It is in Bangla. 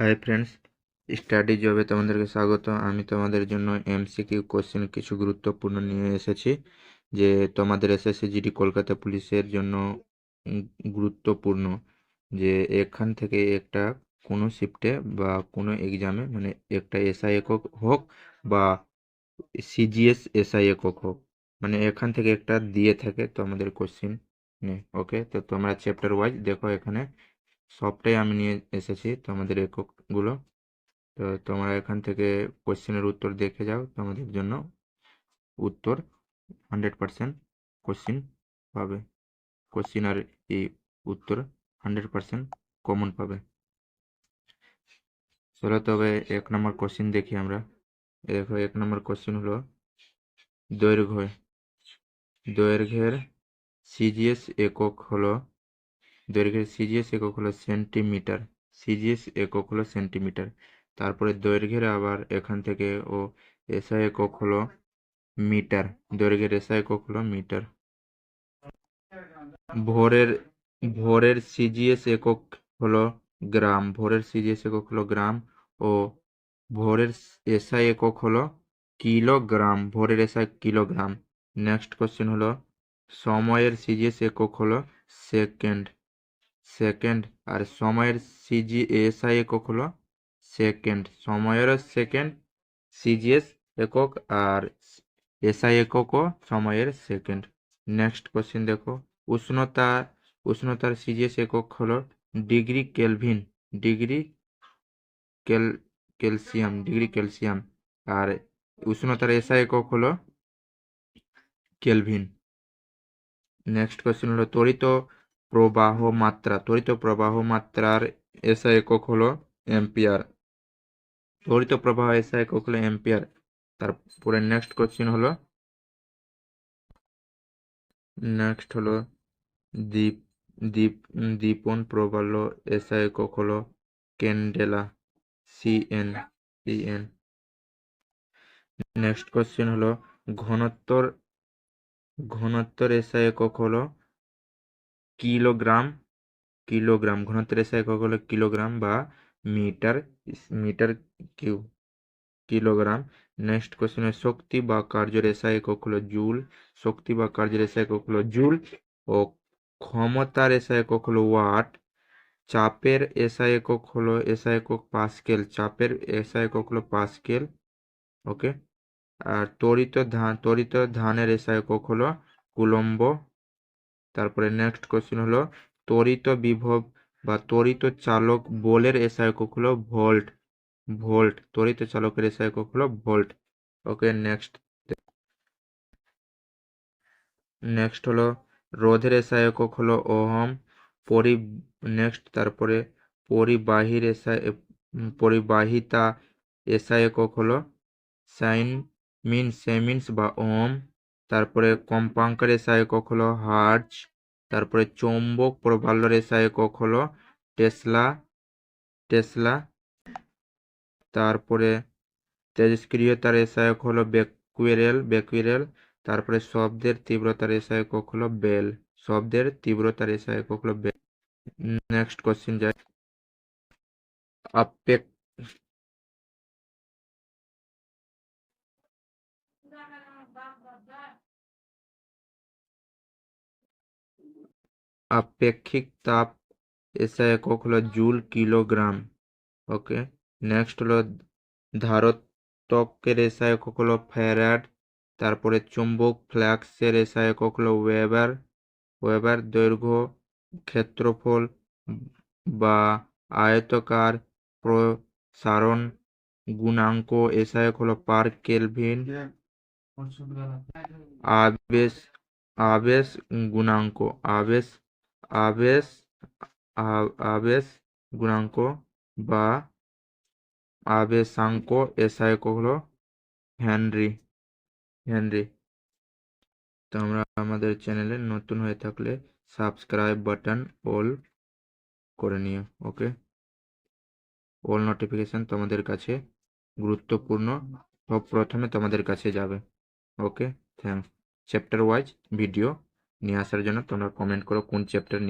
হাই ফ্রেন্ডস স্টাডি জবে তোমাদেরকে স্বাগত। আমি তোমাদের জন্য এমসিকিউ কোশ্চেন কিছু গুরুত্বপূর্ণ নিয়ে এসেছি, যে তোমাদের এসএসসি কলকাতা পুলিশের জন্য গুরুত্বপূর্ণ, যে এখান থেকে একটা কোনো শিফটে বা কোনো এক্সামে মানে একটা এসআই একক হোক বা সিজিএস এসআই একক হোক মানে এখান থেকে একটা দিয়ে থাকে তো আমাদের কোশ্চেন ওকে তো তোমরা চ্যাপ্টার ওয়াইজ দেখো এখানে সবটাই আমি নিয়ে এসেছি তোমাদের এককগুলো। তো তোমরা এখান থেকে কোশ্চেনের উত্তর দেখে যাও তোমাদের জন্য। উত্তর হান্ড্রেড পারসেন্ট কোশ্চিন পাবে। কোশ্চিন আর এই উত্তর হান্ড্রেড পারসেন্ট কমন পাবে। চলো তবে এক নম্বর কোশ্চিন দেখি আমরা। দেখো, এক নম্বর কোশ্চিন হলো দৈর্ঘ্য। দৈর্ঘ্যের সিজিএস একক হলো দৈর্ঘ্যের সিজিএস একক হলো সেন্টিমিটার সিজিএস একক হলো সেন্টিমিটার। তারপরে দৈর্ঘ্যের আবার এখান থেকে ও এসআই একক হলো মিটার, দৈর্ঘ্যের এসআই একক হলো মিটার। ভোরের ভোরের সিজিএস একক হলো গ্রাম, ভোরের সিজিএস একক হলো গ্রাম ও ভোরের এসআই একক হলো কিলোগ্রাম, ভোরের এসআই কিলোগ্রাম। নেক্সট কোশ্চেন হলো, সময়ের সিজিএস একক হলো সেকেন্ড। সেকেন্ড। আর সময়ের সিজি এসআই একক হলো সেকেন্ড। সময়েরও সেকেন্ড সিজিএস একক, আর এসআই এককও সময়ের সেকেন্ড। নেক্সট কোশ্চেন দেখো। উষ্ণতা, উষ্ণতার সিজিএস একক হলো ডিগ্রি কেলভিন, ডিগ্রি কেল, ক্যালসিয়াম, ডিগ্রি ক্যালসিয়াম। আর উষ্ণতার এসআই একক হলো কেলভিন। নেক্সট কোশ্চেন হলো, ত্বরিত প্রবাহ মাত্রা ত্বরিত প্রবাহ মাত্রার এসআই একক হলো এম্পিয়ার ত্বরিত প্রবাহ এসআই একক হলো এম্পিয়ার তারপরে নেক্সট কোশ্চেন হলো নেক্সট হলো দ্বীপ দ্বীপ দীপন প্রবাল্য এসআই একক হলো candela CN CN next question হলো, ঘনত্বর ঘনত্বর এসআই একক হলো কিলোগ্রাম কিলোগ্রাম ঘনত্বের একক হলো কিলোগ্রাম বা metre metre cube, kilogram. Next question শক্তি বা কার্যের এসআই একক হলো জুল, শক্তি বা কার্যের এসআই একক হলো জুল ও ক্ষমতার এসআই একক হলো ওয়াট। চাপের এসআই একক হলো এসআই একক পাস্কেল, চাপের এসআই একক হলো পাস্কেল ওকে আর তড়িত ধান তড়িত ধানের এসআই একক হলো কুলম্ব তারপরে নেক্সট কোশ্চেন হলো তড়িত বিভব বা তড়িত চালক বলের এসআই একক হলো ভোল্ট ভোল্ট তড়িত চালকের এসআই একক হলো ভোল্ট ওকে নেক্সট নেক্সট হলো, রোধের এসআই একক হলো ওহম, পরি নেক্সট তারপরে পরিবাহীর এসআই পরিবাহিতা এসআই একক হলো সাইন মিন সেমিনস বা ওম তারপরে কম্পাঙ্কের একক হলো হার্জ, তারপরে চৌম্বক প্রবাল্যর একক হলো টেসলা টেসলা, তারপরে তেজস্ক্রিয়তার এসআইক হলো বেকুয়েরেল বেকুয়েরেল, তারপরে শব্দের তীব্রতার এসআই একক হলো বেল, শব্দের তীব্রতার একক হলো বেল। নেক্সট কোশ্চেন যায়। আপেক আপেক্ষিক তাপ এসআই একক হলো জুল কিলোগ্রাম ওকে? নেক্সট হলো ধারত্বকের এসআই একক হলো ফ্যারাড তারপরে চুম্বক ফ্ল্যাক্সের এসআই একক হলো ওয়েবার ওয়েবার দৈর্ঘ্য ক্ষেত্রফল বা আয়তকার প্রসারণ গুণাঙ্ক একক হলো পার কেলভিন। আবেশ আবেশ গুণাঙ্ক আবেশ আবেশ আবেশ গুণাঙ্ক বা আবেশাঙ্ক এসআই একক হলো হেনরি হেনরি। তো আমরা আমাদের চ্যানেলে নতুন হয়ে থাকলে সাবস্ক্রাইব বাটন অল করে নিও, ওকে? অল নোটিফিকেশন তোমাদের কাছে গুরুত্বপূর্ণ, সব প্রথমে তোমাদের কাছে যাবে, okay? Thanks chapter wise video নিয়ে আসার জন্য তোমরা কমেন্ট করো কোন চ্যাপ্টার